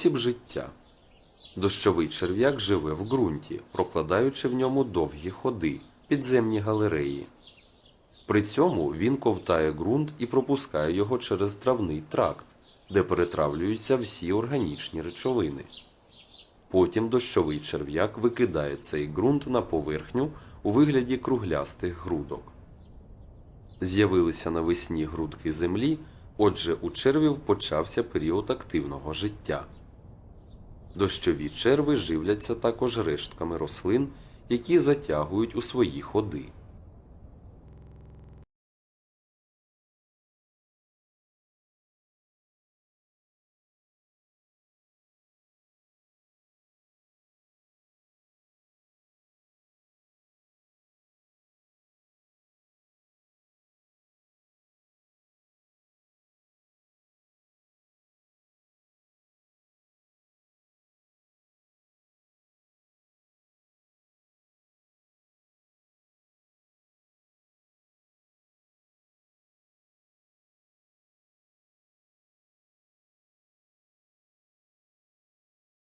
Спосіб життя. Дощовий черв'як живе в ґрунті, прокладаючи в ньому довгі ходи, підземні галереї. При цьому він ковтає ґрунт і пропускає його через травний тракт, де перетравлюються всі органічні речовини. Потім дощовий черв'як викидає цей ґрунт на поверхню у вигляді круглястих грудок. З'явилися навесні грудки землі, отже, у червів почався період активного життя. Дощові черви живляться також рештками рослин, які затягують у свої ходи.